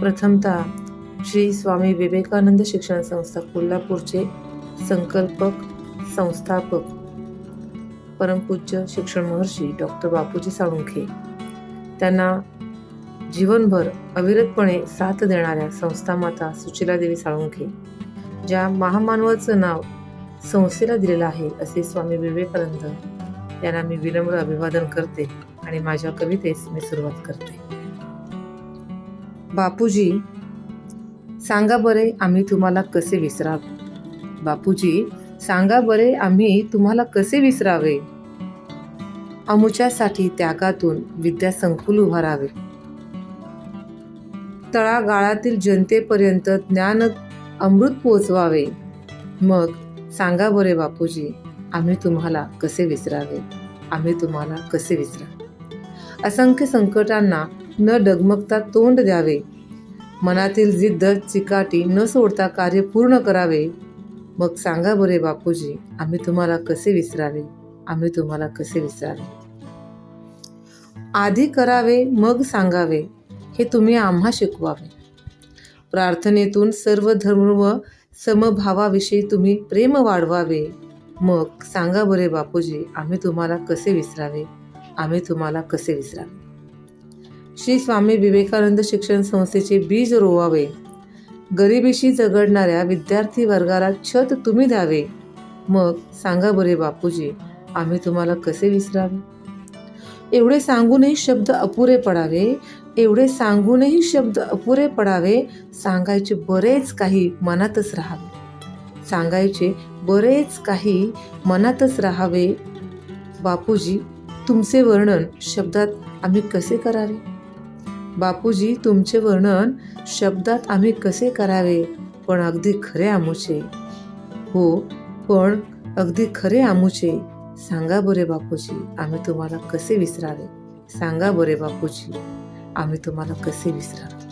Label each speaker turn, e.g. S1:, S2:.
S1: प्रथमतः श्री स्वामी विवेकानंद शिक्षण संस्था कोल्हापूरचे संकल्पक संस्थापक परमपूज्य शिक्षण महर्षी डॉक्टर बापूजी साळुंखे. त्यांना जीवनभर अविरतपणे साथ देणाऱ्या संस्थामाता सुचिलादेवी साळुंखे ज्या महामानवाचं नाव संस्थेला दिलेलं आहे असे स्वामी विवेकानंद. यांना मी विनम्र अभिवादन करते आणि माझ्या कवितेस मी सुरुवात करते. बापूजी सांगा बरे आम्ही तुम्हाला कसे विसरावे? बापूजी सांगा बरे आम्ही तुम्हाला कसे विसरावे? अमुच्यासाठी त्यागातून विद्यासंकुल उभारावे. तळागाळातील जनतेपर्यंत ज्ञान अमृत पोचवावे मग सांगा बरे बापूजी आम्ही तुम्हाला कसे विसरावे? आम्ही तुम्हाला कसे विसरावे? असंख्य संकटांना न डगमगता तोंड द्यावे. मनातील जिद्द चिकाटी न सोडता कार्य पूर्ण करावे. मग सांगा बरे बापूजी आम्ही तुम्हाला कसे विसरावे? आम्ही तुम्हाला कसे विसरावे? आधी करावे मग सांगावे. हे तुम्ही आम्हा शिकवावे. प्रार्थनेतून सर्व धर्म व समभावाविषयी तुम्ही प्रेम वाढवावे. मग सांगा बरे बापूजी आम्ही तुम्हाला कसे विसरावे? आम्ही तुम्हाला कसे विसरावे? श्री स्वामी विवेकानंद शिक्षण संस्थेचे बीज रोवावे. गरिबीशी झगडणाऱ्या विद्यार्थी वर्गाला छत तुम्ही द्यावे. मग सांगा बरे बापूजी आम्ही तुम्हाला कसे विसरावे? एवढे सांगूनही शब्द अपुरे पडावे एवढे सांगूनही शब्द अपुरे पडावे सांगायचे बरेच काही मनातच राहावे. सांगायचे बरेच काही मनातच राहावे. बापूजी तुमचे वर्णन शब्दात आम्ही कसे करावे? बापूजी तुमचे वर्णन शब्दात आम्ही कसे करावे? पण अगदी खरे आमुचे. हो पण अगदी खरे आमुचे. सांगा बरे बापूजी आम्ही तुम्हाला कसे विसरावे? सांगा बरे बापूजी आम्ही तुम्हाला कसे विसरावे?